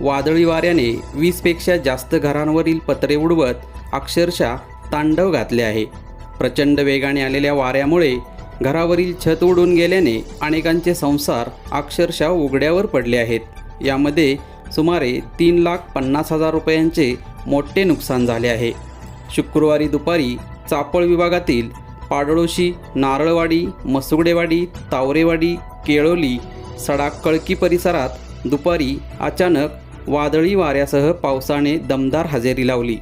वादळी वाऱ्याने वीसपेक्षा जास्त घरांवरील पत्रे उडवत अक्षरशः तांडव घातले आहे. प्रचंड वेगाने आलेल्या वाऱ्यामुळे घरावरील छत उडून गेल्याने अनेकांचे संसार अक्षरशः उघड्यावर पडले आहेत. यामध्ये सुमारे तीन लाख पन्नास हजार रुपयांचे मोठे नुकसान झाले आहे. शुक्रवारी दुपारी चापळ विभागातील पाडळोशी नारळवाडी मसुगडेवाडी तावरेवाडी केळोली सडा कळकी परिसरात दुपारी अचानक वादळी वाऱ्यासह पावसाने दमदार हजेरी लावली.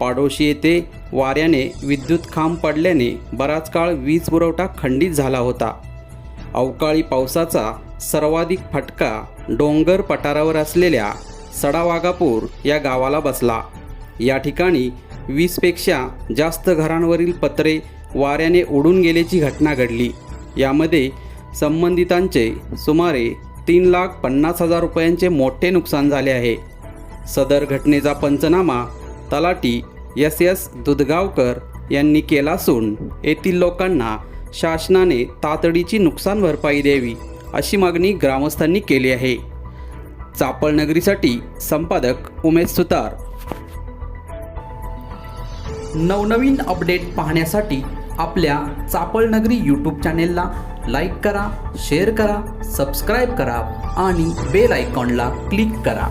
पाडोशी येथे वाऱ्याने विद्युत खांब पडल्याने बराच काळ वीज पुरवठा खंडित झाला होता. अवकाळी पावसाचा सर्वाधिक फटका डोंगर पठारावर असलेल्या सडावागापूर या गावाला बसला. या ठिकाणी वीसपेक्षा जास्त घरांवरील पत्रे वाऱ्याने उडून गेल्याची घटना घडली. यामध्ये संबंधितांचे सुमारे तीन लाख पन्नास हजार रुपयांचे मोठे नुकसान झाले आहे. सदर घटनेचा पंचनामा तलाटी एस एस दुधगावकर यांनी केला असून येथील लोकांना शासनाने तातडीची नुकसान भरपाई द्यावी अशी मागणी ग्रामस्थांनी केली आहे. चापळ नगरीसाठी संपादक उमेश सुतार. नवनवीन अपडेट पाहण्यासाठी आपल्या चापळ नगरी यूट्यूब चॅनेलला लाईक करा शेअर करा सबस्क्राईब करा आणि बेल आयकॉनला क्लिक करा.